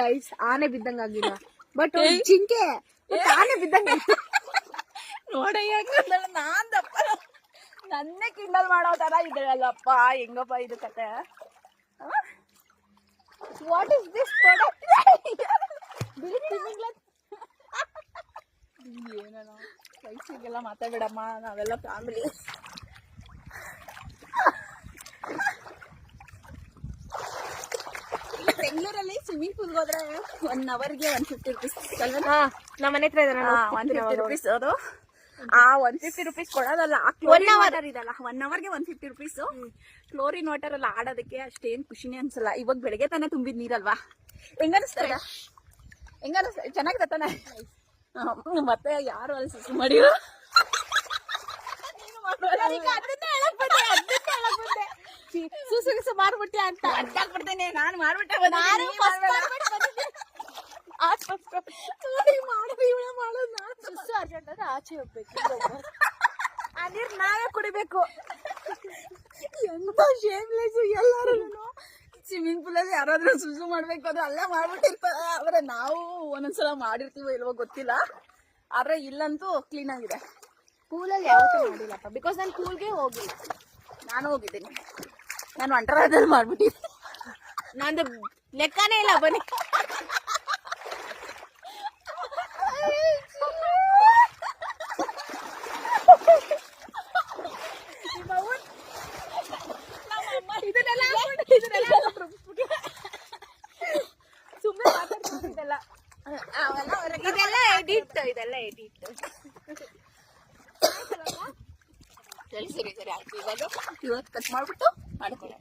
Guys ಆನೆ ಬಿದ್ದಂಗ ಆಗಿಲ್ಲ. But ಜಿಂಕೆ ಆನೆ ಬಿದ್ದಂಗ ನೋಡಯ್ಯ ನಾನ್ ದಪ್ಪ ನನ್ನೇ ಕಿಂಡಲ್ ಮಾಡೋ ತರ ಇದೆಯಲ್ಲಪ್ಪ ಹೆಂಗಪ್ಪ ಇದು ಕತೆ? ವಾಟ್ ಇಸ್ ದಿಸ್ ಪ್ರಾಡಕ್ಟ್ ಏನೇನೋ. ವಯಸ್ಸಿಗೆಲ್ಲ ಮಾತಾಡಬೇಡಮ್ಮ. ನಾವೆಲ್ಲ ಫ್ಯಾಮಿಲಿ ಬೆಂಗಳೂರಲ್ಲಿ ಸ್ವಿಮ್ಮಿಂಗ್ ಪೂಲ್ಗೆ ಹೋದ್ರೆ ಒನ್ ಅವರ್ಗೆ ಒನ್ ಫಿಫ್ಟಿ ರುಪೀಸ್ ನಮ್ಮ ಮನೆ ಹತ್ರ ಇದೆ ಒನ್ ಫಿಫ್ಟಿ ರುಪೀಸ್ ಅದು. ಆ ಒನ್ ಫಿಫ್ಟಿ ರುಪೀಸ್ ಕೊಡೋದಲ್ಲ ಒನ್ ಅವರ್ ಇದಲ್ಲ ಒನ್ ಅವರ್ಗೆ one fifty rupees chlorine water ಎಲ್ಲ ಆಡೋದಕ್ಕೆ ಅಷ್ಟೇನ್ ಖುಷಿನೇ ಅನ್ಸಲ್ಲ. ಇವಾಗ ಬೆಳಗ್ಗೆ ತಾನೇ ತುಂಬಿದ ನೀರಲ್ವಾ? ಹೆಂಗನಿಸ್ತದೆ ಹೆಂಗನಿಸ್ತ ಚೆನ್ನಾಗಿದೆ ತಾನೆ? ಮತ್ತೆ ಯಾರು ಅಲ್ಲಿ ಸುಸು ಮಾಡಿರೋ ಸುಸು ಗಿಸು ಮಾಡ್ಬಿಟ್ಟೆ ಅಂತ. ಅಡ್ಡಾಕ್ ಬಿಡ್ತೇನೆ ನಾನು ಮಾಡ್ಬಿಟ್ಟೆ ನಾನು ಅರ್ಜೆಂಟ್ ಆಚೆ ಹೋಗ್ಬೇಕು ಆ ನೀರ್ ನಾವೇ ಕುಡಿಬೇಕು. ಎಂತ ಶೇಮ್ಲೆಸ್ ಎಲ್ಲಾರು ಸ್ವಿಮ್ಮಿಂಗ್ ಪೂಲ್ ಅಲ್ಲಿ ಯಾರಾದ್ರೂ ಸುಸು ಮಾಡ್ಬೇಕು ಅಂದ್ರೆ ಅಲ್ಲೇ ಮಾಡ್ಬಿಟ್ಟಿರ್ತಾರೆ. ಆದ್ರೆ ನಾವು ಒಂದೊಂದ್ಸಲ ಮಾಡಿರ್ತೀವೋ ಇಲ್ವೋ ಗೊತ್ತಿಲ್ಲ. ಆದ್ರೆ ಇಲ್ಲಂತೂ ಕ್ಲೀನ್ ಆಗಿದೆ. ಪೂಲಲ್ಲಿ ಯಾವತ್ತೂ ಮಾಡಿಲ್ಲಪ್ಪ ಬಿಕಾಸ್ ನಾನು ಪೂಲ್ಗೆ ಹೋಗಿಲ್ಲ. ನಾನು ಹೋಗಿದ್ದೀನಿ. ನಾನು ಒಂಟರಾದಲ್ಲಿ ಮಾಡ್ಬಿಟ್ಟಿದ್ದೆ ನಂದು ಲೆಕ್ಕನೇ ಇಲ್ಲ ಬನ್ನಿ. ಇದೆಲ್ಲ ಎಡಿಟ್ ಇದೆಲ್ಲ ಎಡಿಟ್ ಸರಿ ಸರಿ ಆಯ್ತು. ಇವಾಗ ಇವತ್ತು ಕಟ್ ಮಾಡ್ಬಿಟ್ಟು അടുക്കള